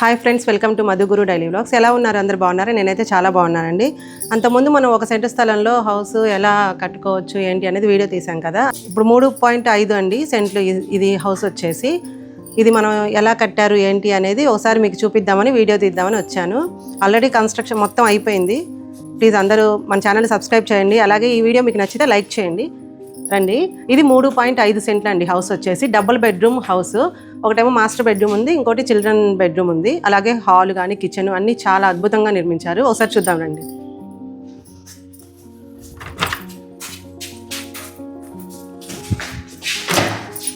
Hi friends welcome to Madhuguru daily blogs ఎలా ఉన్నారు? అందరు బాగున్నారా? నేనైతే చాలా బాగున్నానండి. అంతకుముందు మనం ఒక సెంటు స్థలంలో హౌస్ ఎలా కట్టుకోవచ్చు ఏంటి అనేది వీడియో తీసాం కదా. ఇప్పుడు మూడు పాయింట్ ఐదు అండి సెంట్లు ఇది- ఇది హౌస్ వచ్చేసి. ఇది మనం ఎలా కట్టారు ఏంటి అనేది ఒకసారి మీకు చూపిద్దామని వీడియో తీద్దామని వచ్చాను. ఆల్రెడీ కన్స్ట్రక్షన్ మొత్తం అయిపోయింది. ప్లీజ్ అందరూ మన ఛానల్ సబ్స్క్రైబ్ చేయండి. అలాగే ఈ వీడియో మీకు నచ్చితే లైక్ చేయండి. రండి ఇది మూడు పాయింట్ ఐదు సెంట్లు అండి హౌస్ వచ్చేసి. Double bedroom house. ఒకటేమో మాస్టర్ బెడ్రూమ్ ఉంది ఇంకోటి చిల్డ్రన్ బెడ్రూమ్ ఉంది. అలాగే హాల్ కానీ కిచెన్ అన్నీ చాలా అద్భుతంగా నిర్మించారు. ఒకసారి చూద్దాం రండి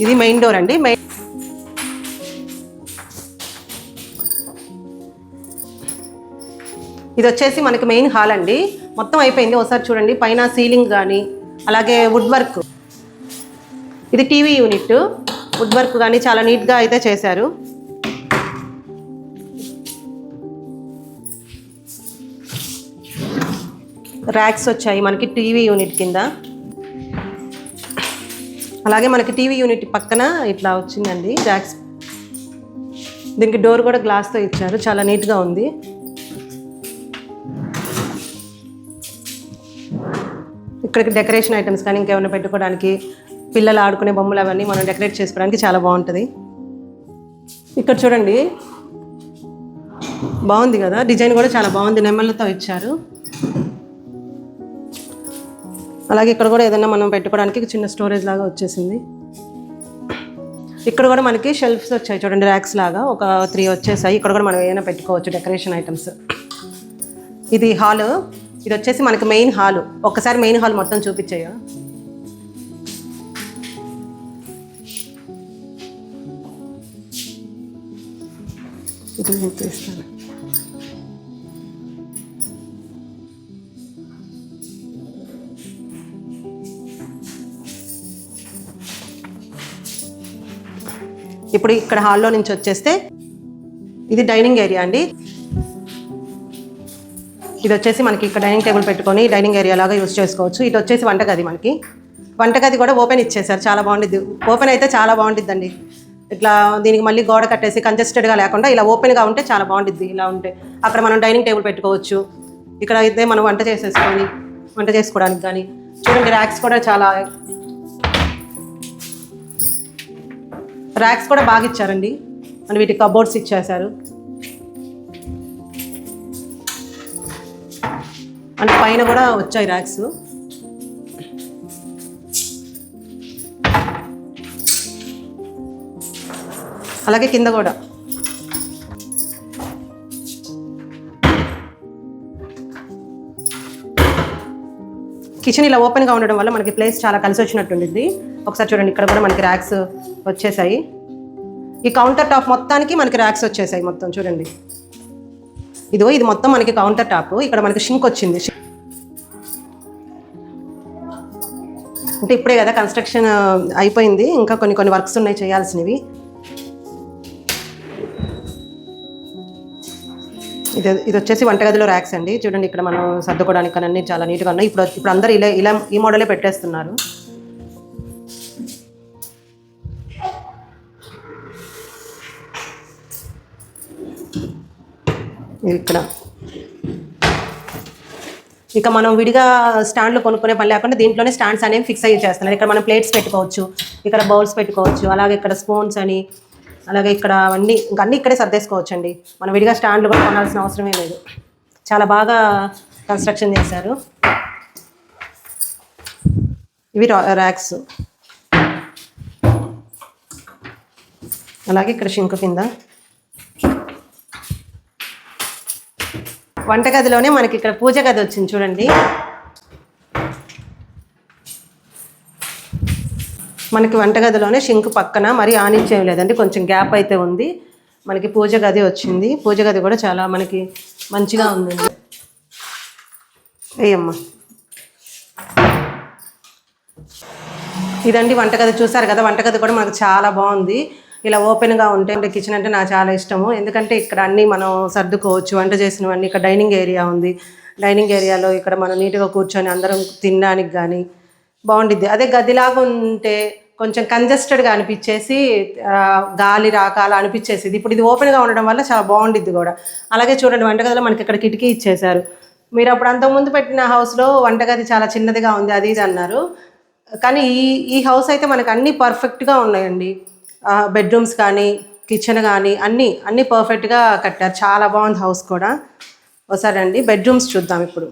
ఇది మెయిన్ డోర్ అండి. మెయిన్ ఇది వచ్చేసి మనకి మెయిన్ హాల్ అండి. మొత్తం అయిపోయింది. ఒకసారి చూడండి. పైన సీలింగ్ కానీ అలాగే వుడ్ వర్క్. ఇది టీవీ యూనిట్. వుడ్ వర్క్ కానీ చాలా నీట్గా అయితే చేశారు. ర్యాక్స్ వచ్చాయి మనకి టీవీ యూనిట్ కింద. అలాగే మనకి టీవీ యూనిట్ పక్కన ఇట్లా వచ్చిందండి ర్యాక్స్ దీనికి డోర్ కూడా గ్లాస్తో ఇచ్చారు. చాలా నీట్గా ఉంది. ఇక్కడికి డెకరేషన్ ఐటమ్స్ కానీ ఇంకేమైనా పెట్టుకోవడానికి పిల్లలు ఆడుకునే బొమ్మలు అవన్నీ మనం డెకరేట్ చేసుకోవడానికి చాలా బాగుంటుంది. ఇక్కడ చూడండి. బాగుంది కదా? డిజైన్ కూడా చాలా బాగుంది. నెమ్మలతో ఇచ్చారు. అలాగే ఇక్కడ కూడా ఏదైనా మనం పెట్టుకోవడానికి చిన్న స్టోరేజ్ లాగా వచ్చేసింది. ఇక్కడ కూడా మనకి షెల్ఫ్స్ వచ్చాయి. చూడండి ర్యాక్స్ లాగా. ఒక త్రీ వచ్చేసాయి. ఇక్కడ కూడా మనం ఏదైనా పెట్టుకోవచ్చు డెకరేషన్ ఐటమ్స్ ఇది హాల్ ఇది వచ్చేసి మనకి మెయిన్ హాల్ ఒక్కసారి మెయిన్ హాల్ మొత్తం చూపించాయా. ఇది నేను తీస్తాను ఇప్పుడు ఇక్కడ హాల్లో నుంచి వచ్చేస్తే ఇది డైనింగ్ ఏరియా అండి. ఇది వచ్చేసి మనకి ఇక్కడ డైనింగ్ టేబుల్ పెట్టుకొని డైనింగ్ ఏరియా లాగా యూస్ చేసుకోవచ్చు. ఇది వచ్చేసి వంటగది మనకి. వంటగది కూడా ఓపెన్ ఇచ్చేసారు చాలా బాగుంటుంది ఓపెన్ అయితే చాలా బాగుంటుందండి ఇట్లా దీనికి మళ్ళీ గోడ కట్టేసి కంజెస్టెడ్గా లేకుండా ఇలా ఓపెన్గా ఉంటే చాలా బాగుంటుంది ఇలా ఉంటే అక్కడ మనం డైనింగ్ టేబుల్ పెట్టుకోవచ్చు. ఇక్కడ అయితే మనం వంట చేసేసుకొని వంట చేసుకోవడానికి కానీ చూడండి ర్యాక్స్ కూడా చాలా ర్యాక్స్ కూడా బాగా ఇచ్చారండి. అండ్ వీటికి కబోర్డ్స్ ఇచ్చేసారు అండ్ పైన కూడా వచ్చాయి ర్యాక్స్ అలాగే కింద కూడా. కిచెన్ ఇలా ఓపెన్గా ఉండడం వల్ల మనకి ప్లేస్ చాలా కలిసి వచ్చినట్టుండిద్ది ఒకసారి చూడండి ఇక్కడ కూడా మనకి ర్యాక్స్ వచ్చేసాయి. ఈ కౌంటర్ టాప్ మొత్తానికి మనకి ర్యాక్స్ వచ్చేసాయి మొత్తం చూడండి. ఇదో ఇది మొత్తం మనకి కౌంటర్ టాప్ ఇక్కడ మనకి షింక్ వచ్చింది. అంటే ఇప్పుడే కదా కన్స్ట్రక్షన్ అయిపోయింది. ఇంకా కొన్ని కొన్ని వర్క్స్ ఉన్నాయి చేయాల్సినవి. ఇది ఇది వచ్చేసి వంటగదిలో ర్యాక్స్ అండి. చూడండి ఇక్కడ మనం సర్దుకోవడానికి అన్ని చాలా నీట్గా ఉన్నాయి. ఇప్పుడు ఇప్పుడు అందరూ ఇలా ఇలా ఈ మోడలే పెట్టేస్తున్నారు. ఇక్కడ. ఇక మనం విడిగా స్టాండ్లు కొనుక్కునే పని లేకుండా దీంట్లోనే స్టాండ్స్ అనేవి ఫిక్స్ అయ్యి చేస్తున్నారు. ఇక్కడ మనం ప్లేట్స్ పెట్టుకోవచ్చు ఇక్కడ బౌల్స్ పెట్టుకోవచ్చు అలాగే ఇక్కడ స్పూన్స్ అని అలాగే ఇక్కడ అన్నీ ఇంకా అన్నీ ఇక్కడే సర్దేసుకోవచ్చండి. మనం విడిగా స్టాండ్లు కూడా కొనాల్సిన అవసరమే లేదు. చాలా బాగా కన్స్ట్రక్షన్ చేశారు. ఇవి ర్యాక్స్ అలాగే ఇక్కడ షింకు కింద. వంటగదిలోనే మనకి ఇక్కడ పూజ గది వచ్చింది చూడండి. మనకి వంటగదిలోనే షింక్ పక్కన మరి ఆనిచ్చేయం లేదండి కొంచెం గ్యాప్ అయితే ఉంది. మనకి పూజ గది వచ్చింది. పూజ గది కూడా చాలా మనకి మంచిగా ఉందండి. ఏయమ్మా. ఇదండి వంటగది చూసారు కదా వంటగది కూడా మనకు చాలా బాగుంది. ఇలా ఓపెన్గా ఉంటే అంటే కిచెన్ అంటే నాకు చాలా ఇష్టము. ఎందుకంటే ఇక్కడ అన్నీ మనం సర్దుకోవచ్చు వంట చేసినవన్నీ. ఇక్కడ డైనింగ్ ఏరియా ఉంది. డైనింగ్ ఏరియాలో ఇక్కడ మనం నీట్గా కూర్చొని అందరం తినడానికి కానీ బాగుండిద్ది. అదే గదిలాగా ఉంటే కొంచెం కంజెస్టెడ్గా అనిపించేసి గాలి రాక అలా అనిపించేసింది. ఇప్పుడు ఇది ఓపెన్గా ఉండడం వల్ల చాలా బాగుండిద్ది కూడా. అలాగే చూడండి వంటగదిలో మనకి ఇక్కడ కిటికీ ఇచ్చేశారు. మీరు అప్పుడు అంతకుముందు పెట్టిన హౌస్లో వంటగది చాలా చిన్నదిగా ఉంది అది ఇది అన్నారు. కానీ ఈ ఈ హౌస్ అయితే మనకు అన్నీ పర్ఫెక్ట్గా ఉన్నాయండి. బెడ్రూమ్స్ కానీ కిచెన్ కానీ అన్నీ అన్నీ పర్ఫెక్ట్గా కట్టారు. చాలా బాగుంది హౌస్ కూడా. ఒకసారి అండి బెడ్రూమ్స్ చూద్దాం ఇప్పుడు.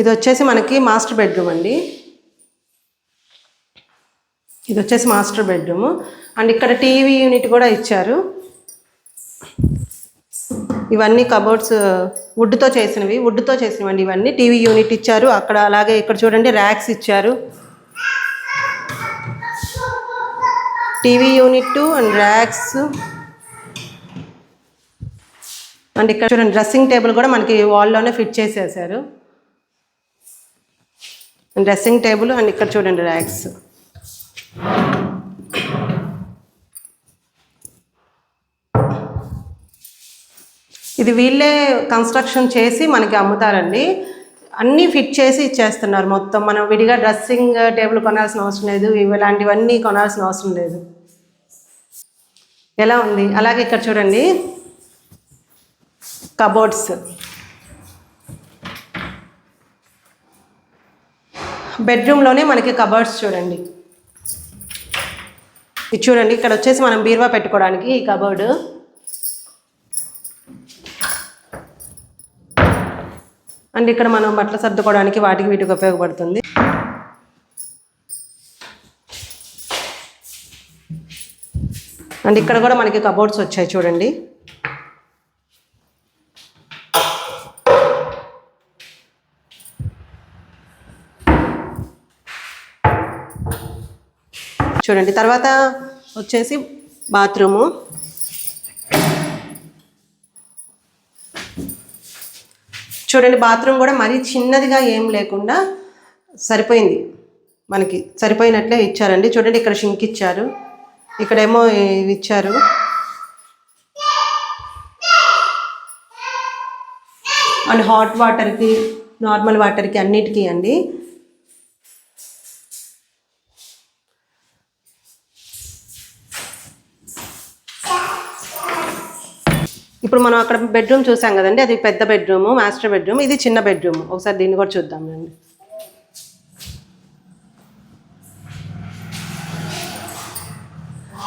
ఇది వచ్చేసి మనకి మాస్టర్ బెడ్రూమ్ అండి. ఇది వచ్చేసి మాస్టర్ బెడ్రూమ్. అండ్ ఇక్కడ టీవీ యూనిట్ కూడా ఇచ్చారు. ఇవన్నీ కబోర్డ్స్ వుడ్తో చేసినవి వుడ్తో చేసినవండి ఇవన్నీ. టీవీ యూనిట్ ఇచ్చారు. అక్కడ అలాగే ఇక్కడ చూడండి ర్యాక్స్ ఇచ్చారు. TV unit and racks. And ఇక్కడ చూడండి డ్రెస్సింగ్ టేబుల్ కూడా మనకి వాల్లోనే ఫిట్ చేసేసారు. డ్రెస్సింగ్ టేబుల్ అండ్ ఇక్కడ చూడండి ర్యాక్స్. ఇది వీళ్ళే కన్స్ట్రక్షన్ చేసి మనకి అమ్ముతారండి. అన్నీ ఫిట్ చేసి ఇచ్చేస్తున్నారు మొత్తం. మనం విడిగా డ్రెస్సింగ్ టేబుల్ కొనాల్సిన అవసరం లేదు. ఇలాంటివన్నీ కొనాల్సిన అవసరం లేదు. ఎలా ఉంది? అలాగే ఇక్కడ చూడండి. కబోర్డ్స్ బెడ్రూమ్లోనే మనకి కబర్డ్స్ చూడండి. ఇది చూడండి ఇక్కడ వచ్చేసి మనం బీరువా పెట్టుకోవడానికి ఈ కబోర్డు అండ్ ఇక్కడ మనం బట్టలు సర్దుకోవడానికి వాటికి వీటికి ఉపయోగపడుతుంది. అండ్ ఇక్కడ కూడా మనకి కబోర్డ్స్ వచ్చాయి చూడండి. చూడండి. తర్వాత వచ్చేసి బాత్రూము. చూడండి బాత్రూమ్ కూడా మరీ చిన్నదిగా ఏం లేకుండా సరిపోయింది. మనకి సరిపోయినట్లే ఇచ్చారండి. చూడండి ఇక్కడ షింక్ ఇచ్చారు. ఇక్కడేమో ఇవి ఇచ్చారు. అండ్ హాట్ వాటర్కి నార్మల్ వాటర్కి అన్నిటికీ అండి. ఇప్పుడు మనం అక్కడ బెడ్రూమ్ చూసాం కదండి అది పెద్ద బెడ్రూమ్ మాస్టర్ బెడ్రూమ్ ఇది చిన్న బెడ్రూమ్ ఒకసారి దీన్ని కూడా చూద్దాం రండి.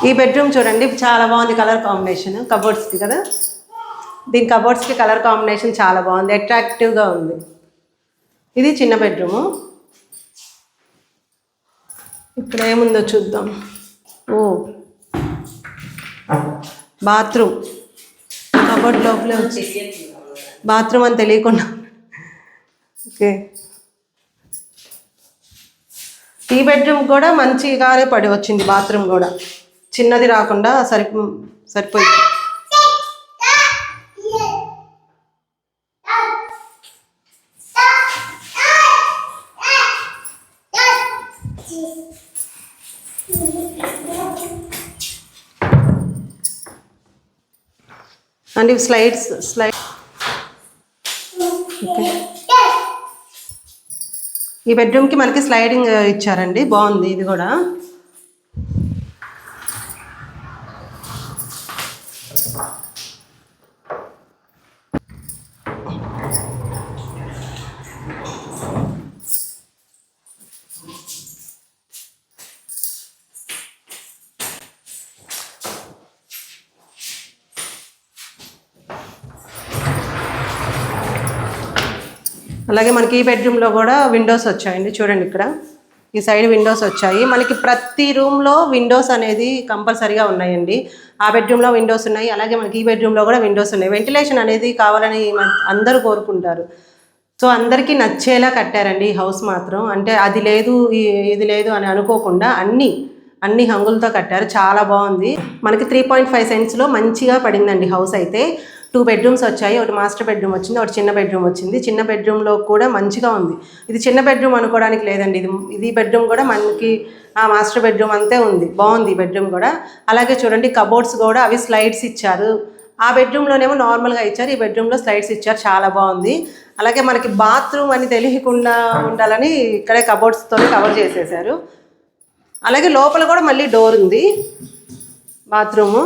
ఈ బెడ్రూమ్ చూడండి చాలా బాగుంది కలర్ కాంబినేషన్ కబోర్డ్స్కి కదా? దీని కబోర్డ్స్కి కలర్ కాంబినేషన్ చాలా బాగుంది అట్రాక్టివ్గా ఉంది. ఇది చిన్న బెడ్రూము ఇక్కడ ఏముందో చూద్దాం. ఓ బాత్రూమ్ కబోర్డ్ లోపలే వచ్చి బాత్రూమ్ అని తెలియకుండా. ఓకే. ఈ బెడ్రూమ్ కూడా మంచిగానే పడి వచ్చింది బాత్రూమ్ కూడా. చిన్నది రాకుండా సరి సరిపోయింది. అండ్ ఇవి స్లైడ్స్ స్లైడ్. ఓకే. ఈ బెడ్రూమ్కి మనకి స్లైడింగ్ ఇచ్చారండి బాగుంది ఇది కూడా. అలాగే మనకి ఈ బెడ్రూమ్లో కూడా విండోస్ వచ్చాయండి. చూడండి ఇక్కడ. ఈ సైడ్ విండోస్ వచ్చాయి. మనకి ప్రతి రూమ్లో విండోస్ అనేది కంపల్సరీగా ఉన్నాయండి. ఆ బెడ్రూమ్లో విండోస్ ఉన్నాయి. అలాగే మనకి ఈ బెడ్రూమ్లో కూడా విండోస్ ఉన్నాయి. వెంటిలేషన్ అనేది కావాలని అందరూ కోరుకుంటారు. సో అందరికీ నచ్చేలా కట్టారండి ఈ హౌస్ మాత్రం. అంటే అది లేదు ఇది లేదు అని అనుకోకుండా అన్నీ అన్ని హంగులతో కట్టారు. చాలా బాగుంది. మనకి త్రీ పాయింట్ ఫైవ్ సెంట్స్లో మంచిగా పడిందండి హౌస్ అయితే. టూ బెడ్రూమ్స్ వచ్చాయి. ఒకటి మాస్టర్ బెడ్రూమ్ వచ్చింది ఒకటి చిన్న బెడ్రూమ్ వచ్చింది. చిన్న బెడ్రూమ్లో కూడా మంచిగా ఉంది. ఇది చిన్న బెడ్రూమ్ అనుకోవడానికి లేదండి. ఇది ఇది బెడ్రూమ్ కూడా మనకి ఆ మాస్టర్ బెడ్రూమ్ అంతే ఉంది. బాగుంది ఈ బెడ్రూమ్ కూడా. అలాగే చూడండి కబోర్డ్స్ కూడా అవి స్లైడ్స్ ఇచ్చారు. ఆ బెడ్రూమ్లోనేమో నార్మల్గా ఇచ్చారు. ఈ బెడ్రూమ్లో స్లైడ్స్ ఇచ్చారు. చాలా బాగుంది. అలాగే మనకి బాత్రూమ్ అని తెలియకుండా ఉండాలని ఇక్కడే కబోర్డ్స్తో కవర్ చేసేసారు అలాగే లోపల కూడా మళ్ళీ డోర్ ఉంది. బాత్రూము.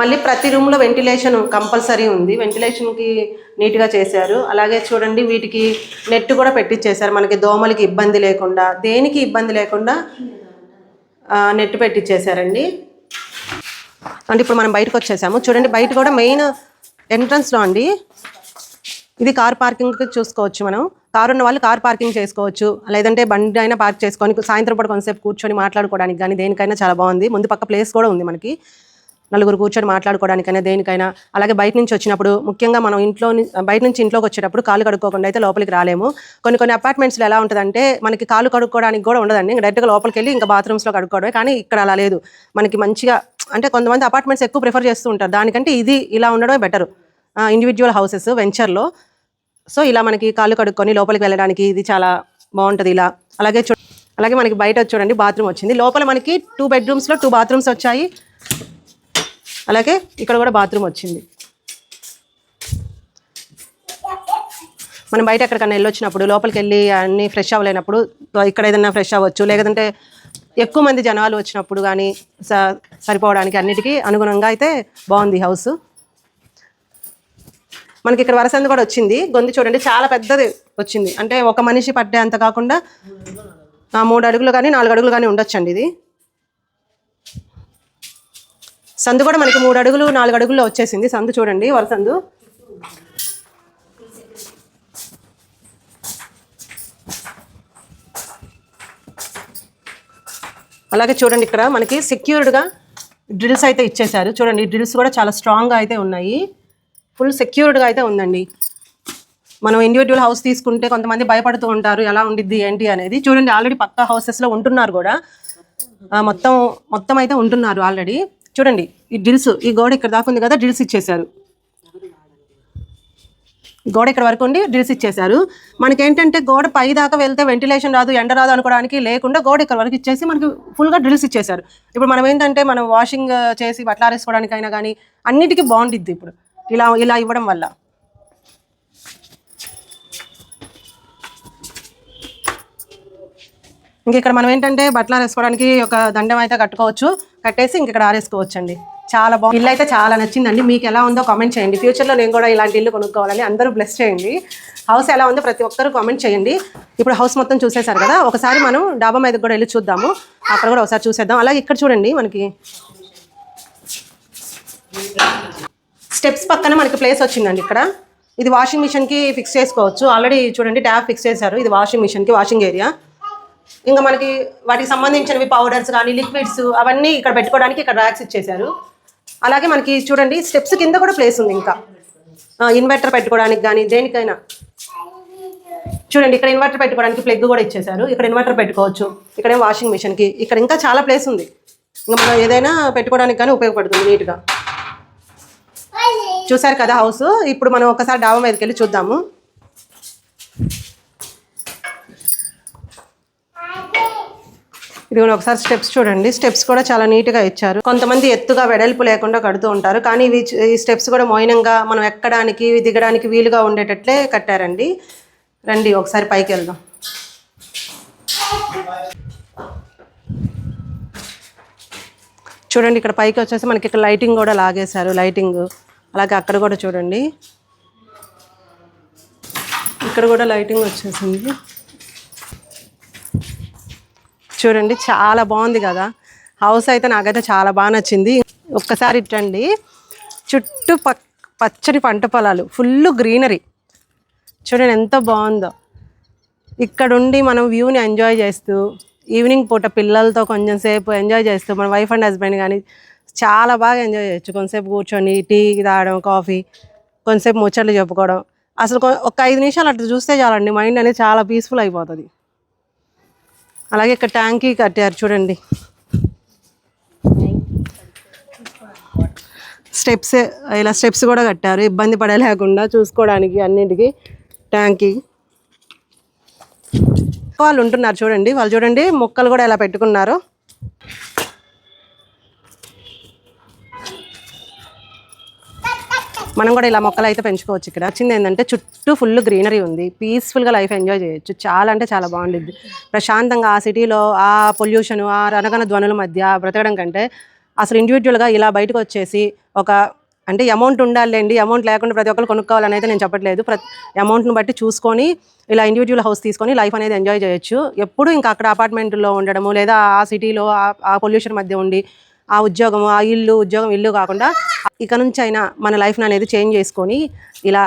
మళ్ళీ ప్రతి రూమ్లో వెంటిలేషన్ కంపల్సరీ ఉంది. వెంటిలేషన్కి నీట్గా చేశారు. అలాగే చూడండి వీటికి నెట్ కూడా పెట్టించేశారు మనకి దోమలకి ఇబ్బంది లేకుండా దేనికి ఇబ్బంది లేకుండా నెట్ పెట్టించేశారండి అంటే ఇప్పుడు మనం బయటకు వచ్చేసాము. చూడండి బయట కూడా మెయిన్ ఎంట్రన్స్లో అండి. ఇది కార్ పార్కింగ్ చూసుకోవచ్చు మనం. కారు ఉన్న వాళ్ళు కార్ పార్కింగ్ చేసుకోవచ్చు. లేదంటే బండి అయినా పార్క్ చేసుకొని సాయంత్రం పూట కొంతసేపు కూర్చొని మాట్లాడుకోవడానికి కానీ దేనికైనా చాలా బాగుంది. ముందు పక్క ప్లేస్ కూడా ఉంది మనకి. నలుగురు కూర్చొని మాట్లాడుకోవడానికైనా దేనికైనా అలాగే బయట నుంచి వచ్చినప్పుడు ముఖ్యంగా మనం ఇంట్లో బయట నుంచి ఇంట్లోకి వచ్చేటప్పుడు కాలు కడుక్కోకుండా అయితే లోపలికి రాలేము. కొన్ని కొన్ని అపార్ట్మెంట్స్లో ఎలా ఉంటుందంటే మనకి కాలు కడుక్కోవడానికి కూడా ఉండదండి. ఇంకా డైరెక్ట్గా లోపలికి వెళ్ళి ఇంకా బాత్రూమ్స్లో కడుక్కోవడమే. కానీ ఇక్కడ అలా లేదు. మనకి మంచిగా అంటే కొంతమంది అపార్ట్మెంట్స్ ఎక్కువ ప్రిఫర్ చేస్తూ ఉంటారు. దానికంటే ఇది ఇలా ఉండడమే బెటర్ ఇండివిజువల్ హౌసెస్ వెంచర్లో సో ఇలా మనకి కాళ్ళు కడుక్కొని లోపలికి వెళ్ళడానికి ఇది చాలా బాగుంటుంది ఇలా. అలాగే చూ అలాగే మనకి బయట చూడండి బాత్రూమ్ వచ్చింది. లోపల మనకి టూ బెడ్రూమ్స్లో టూ బాత్రూమ్స్ వచ్చాయి. అలాగే ఇక్కడ కూడా బాత్రూమ్ వచ్చింది. మనం బయట ఎక్కడికన్నా వెళ్ళొచ్చినప్పుడు లోపలికి వెళ్ళి అన్ని ఫ్రెష్ అవ్వలేనప్పుడు ఇక్కడ ఏదైనా ఫ్రెష్ అవ్వచ్చు. లేదంటే ఎక్కువ మంది జనాలు వచ్చినప్పుడు కానీ స- సరిపోవడానికి అన్నిటికీ అనుగుణంగా అయితే బాగుంది హౌస్. మనకి ఇక్కడ వరసంది కూడా వచ్చింది. గొంతు చూడండి చాలా పెద్దది వచ్చింది. అంటే ఒక మనిషి పట్టే అంత కాకుండా ఆ, మూడు అడుగులు కానీ నాలుగు అడుగులు కానీ ఉండొచ్చండి ఇది. సందు కూడా మనకి మూడు అడుగులు నాలుగు అడుగుల్లో వచ్చేసింది. సందు చూడండి వరసందు అలాగే చూడండి ఇక్కడ మనకి సెక్యూర్డ్గా డ్రిల్స్ అయితే ఇచ్చేశారు. చూడండి డ్రిల్స్ కూడా చాలా స్ట్రాంగ్గా అయితే ఉన్నాయి. ఫుల్ సెక్యూర్డ్గా అయితే ఉందండి. మనం ఇండివిజువల్ హౌస్ తీసుకుంటే కొంతమంది భయపడుతూ ఉంటారు ఎలా ఉండిద్ది ఏంటి అనేది. చూడండి ఆల్రెడీ పక్క హౌసెస్లో ఉంటున్నారు కూడా. మొత్తం మొత్తం అయితే ఉంటున్నారు ఆల్రెడీ చూడండి ఈ డ్రిల్స్ ఈ గోడ ఇక్కడ దాకా ఉంది కదా డ్రిల్స్ ఇచ్చేశారు. గోడ ఇక్కడ వరకు ఉండి డ్రిల్స్ ఇచ్చేశారు. మనకి ఏంటంటే గోడ పై దాకా వెళ్తే వెంటిలేషన్ రాదు ఎండ రాదు అనుకోవడానికి లేకుండా గోడ ఇక్కడ వరకు ఇచ్చేసి మనకి ఫుల్గా డ్రిల్స్ ఇచ్చేశారు. ఇప్పుడు మనం ఏంటంటే మనం వాషింగ్ uh, చేసి బట్టలారేసుకోవడానికైనా కానీ అన్నిటికీ బాగుండిద్ది ఇప్పుడు. ఇలా ఇలా ఇవ్వడం వల్ల. ఇంక ఇక్కడ మనం ఏంటంటే బట్టలు ఆరేసుకోవడానికి ఒక దండం అయితే కట్టుకోవచ్చు. కట్టేసి ఇంక ఇక్కడ ఆరేసుకోవచ్చండి. చాలా బాగుంది. ఇల్లు అయితే చాలా నచ్చిందండి. మీకు ఎలా ఉందో కామెంట్ చేయండి. ఫ్యూచర్లో నేను కూడా ఇలాంటి ఇల్లు కొనుక్కోవాలని అందరూ బ్లెస్ చేయండి. హౌస్ ఎలా ఉందో ప్రతి ఒక్కరూ కామెంట్ చేయండి. ఇప్పుడు హౌస్ మొత్తం చూసేశారు కదా? ఒకసారి మనం డాబా మీద కూడా వెళ్ళి చూద్దాము. అక్కడ కూడా ఒకసారి చూసేద్దాం. అలాగే ఇక్కడ చూడండి మనకి. స్టెప్స్ పక్కన మనకి ప్లేస్ వచ్చిందండి ఇక్కడ. ఇది వాషింగ్ మిషన్కి ఫిక్స్ చేసుకోవచ్చు. ఆల్రెడీ చూడండి ట్యాప్ ఫిక్స్ చేశారు. ఇది వాషింగ్ మిషన్కి వాషింగ్ ఏరియా ఇంకా మనకి వాటికి సంబంధించినవి పౌడర్స్ కానీ లిక్విడ్స్ అవన్నీ ఇక్కడ పెట్టుకోవడానికి ఇక్కడ ర్యాక్స్ ఇచ్చేశారు. అలాగే మనకి చూడండి స్టెప్స్ కింద కూడా ప్లేస్ ఉంది ఇంకా. ఇన్వర్టర్ పెట్టుకోవడానికి కానీ దేనికైనా. చూడండి ఇక్కడ ఇన్వర్టర్ పెట్టుకోవడానికి ప్లగ్ కూడా ఇచ్చేశారు. ఇక్కడ ఇన్వర్టర్ పెట్టుకోవచ్చు. ఇక్కడ వాషింగ్ మిషన్కి ఇక్కడ ఇంకా చాలా ప్లేస్ ఉంది. ఇంకా మనం ఏదైనా పెట్టుకోవడానికి కానీ ఉపయోగపడుతుంది నీట్గా. చూసారు కదా హౌస్ ఇప్పుడు మనం ఒకసారి డాబా మీదకి వెళ్ళి చూద్దాము. ఇది కూడా ఒకసారి స్టెప్స్ చూడండి. స్టెప్స్ కూడా చాలా నీట్గా ఇచ్చారు. కొంతమంది ఎత్తుగా వెడల్పు లేకుండా కడుతూ ఉంటారు. కానీ ఇవి ఈ స్టెప్స్ కూడా మోయినంగా మనం ఎక్కడానికి దిగడానికి వీలుగా ఉండేటట్లే కట్టారండి. రండి ఒకసారి పైకి వెళ్దాం. చూడండి ఇక్కడ పైకి వచ్చేసి మనకి ఇక్కడ లైటింగ్ కూడా లాగేశారు. లైటింగ్. అలాగే అక్కడ కూడా చూడండి. ఇక్కడ కూడా లైటింగ్ వచ్చేసింది. చూడండి చాలా బాగుంది కదా. హౌస్ అయితే నాకైతే చాలా బాగా నచ్చింది. ఒక్కసారి ఇట్టండి చుట్టూ పక్ పచ్చని పంట పొలాలు ఫుల్ గ్రీనరీ చూడండి ఎంత బాగుందో. ఇక్కడుండి మనం వ్యూని ఎంజాయ్ చేస్తూ ఈవినింగ్ పూట పిల్లలతో కొంచెం సేపు ఎంజాయ్ చేస్తూ మన వైఫ్ అండ్ హస్బెండ్ కానీ చాలా బాగా ఎంజాయ్ చేయొచ్చు. కొంతసేపు కూర్చొని టీ తాగడం కాఫీ కొంతసేపు ముచ్చట్లు చెప్పుకోవడం. అసలు కొ- ఒక ఐదు నిమిషాలు అట్లా చూస్తే చాలండి మైండ్ అనేది చాలా పీస్ఫుల్ అయిపోతుంది. అలాగే ఇక్కడ ట్యాంకీ కట్టారు చూడండి. స్టెప్స్ ఇలా స్టెప్స్ కూడా కట్టారు. ఇబ్బంది పడలేకుండా చూసుకోవడానికి అన్నిటికీ ట్యాంకీ. వాళ్ళు ఉంటున్నారు చూడండి. వాళ్ళు చూడండి మొక్కలు కూడా ఎలా పెట్టుకున్నారు. మనం కూడా ఇలా మొక్కలు అయితే పెంచుకోవచ్చు ఇక్కడ. వచ్చింది ఏంటంటే చుట్టూ ఫుల్ గ్రీనరీ ఉంది. పీస్ఫుల్గా లైఫ్ ఎంజాయ్ చేయొచ్చు. చాలా అంటే చాలా బాగుంటుంది ప్రశాంతంగా ఆ సిటీలో ఆ పొల్యూషన్ ఆ రణగన ధ్వనుల మధ్య బ్రతకడం కంటే అసలు ఇండివిజువల్గా ఇలా బయటకు వచ్చేసి ఒక అంటే అమౌంట్ ఉండాలండి అమౌంట్ లేకుండా ప్రతి ఒక్కరు కొనుక్కోవాలని అయితే నేను చెప్పట్లేదు. ప్రతి అమౌంట్ని బట్టి చూసుకొని ఇలా ఇండివిజువల్ హౌస్ తీసుకొని లైఫ్ అనేది ఎంజాయ్ చేయొచ్చు. ఎప్పుడు ఇంకా అక్కడ అపార్ట్మెంట్లో ఉండడము లేదా ఆ సిటీలో ఆ పొల్యూషన్ మధ్య ఉండి ఆ ఉద్యోగం ఆ ఇల్లు ఉద్యోగం ఇల్లు కాకుండా ఇక నుంచి అయినా మన లైఫ్ని అనేది చేంజ్ చేసుకొని ఇలా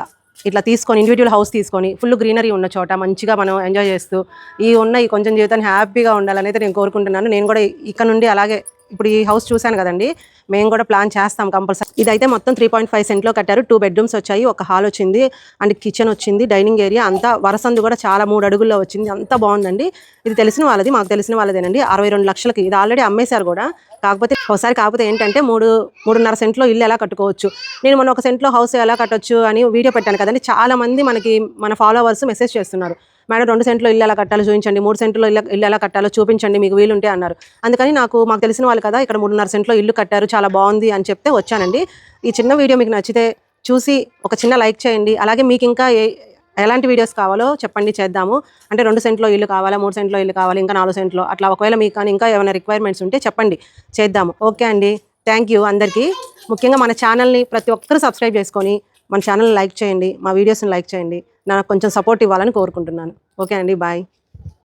ఇట్లా తీసుకొని ఇండివిజువల్ హౌస్ తీసుకొని ఫుల్ గ్రీనరీ ఉన్న చోట మంచిగా మనం ఎంజాయ్ చేస్తూ ఈ ఉన్న ఈ కొంచెం జీవితాన్ని హ్యాపీగా ఉండాలని అయితే నేను కోరుకుంటున్నాను. నేను కూడా ఇక్కడ నుండి అలాగే ఇప్పుడు ఈ హౌస్ చూశాను కదండి మేము కూడా ప్లాన్ చేస్తాం కంపల్సరీ. ఇదైతే మొత్తం త్రీ పాయింట్ ఫైవ్ సెంట్లో కట్టారు. టూ బెడ్రూమ్స్ వచ్చాయి ఒక హాల్ వచ్చింది అండ్ కిచెన్ వచ్చింది డైనింగ్ ఏరియా అంతా వరసందు కూడా చాలా మూడు అడుగుల్లో వచ్చింది. అంతా బాగుందండి. ఇది తెలిసిన వాళ్ళది మాకు తెలిసిన వాళ్ళదేనండి. అరవై రెండు లక్షలకి ఇది ఆల్రెడీ అమ్మేశారు కూడా. కాకపోతే ఒకసారి కాకపోతే ఏంటంటే మూడు మూడున్నర సెంట్లో ఇల్లు ఎలా కట్టుకోవచ్చు? నేను మొన్న ఒక సెంట్లో హౌస్ ఎలా కట్టొచ్చు అని వీడియో పెట్టాను కదండి. చాలా మంది మనకి మన ఫాలోవర్స్ మెసేజ్ చేస్తున్నారు. మేడం రెండు సెంట్లో ఇల్లు ఎలా కట్టాలో చూపించండి మూడు సెంట్లో ఇల్లు ఇల్లు ఎలా కట్టాలో చూపించండి మీకు వీలుంటే అన్నారు. అందుకని నాకు మాకు తెలిసిన వాళ్ళు కదా ఇక్కడ మూడున్నర సెంట్లో ఇల్లు కట్టారు చాలా బాగుంది అని చెప్తే వచ్చానండి. ఈ చిన్న వీడియో మీకు నచ్చితే చూసి ఒక చిన్న లైక్ చేయండి. అలాగే మీకు ఇంకా ఏ ఎలాంటి వీడియోస్ కావాలో చెప్పండి చేద్దాము. అంటే రెండు సెంట్లో ఇల్లు కావాలా మూడు సెంట్లో ఇల్లు కావాలి ఇంకా నాలుగు సెంట్లో అట్లా ఒకవేళ మీకు కానీ ఇంకా ఏమైనా రిక్వైర్మెంట్స్ ఉంటే చెప్పండి. చేద్దాము. ఓకే అండి. థ్యాంక్ యూ అందరికీ. ముఖ్యంగా మన ఛానల్ని ప్రతి ఒక్కరు సబ్స్క్రైబ్ చేసుకొని మన ఛానల్ని లైక్ చేయండి మా వీడియోస్ని లైక్ చేయండి. నాకు కొంచెం సపోర్ట్ ఇవ్వాలని కోరుకుంటున్నాను. ఓకే అండి బాయ్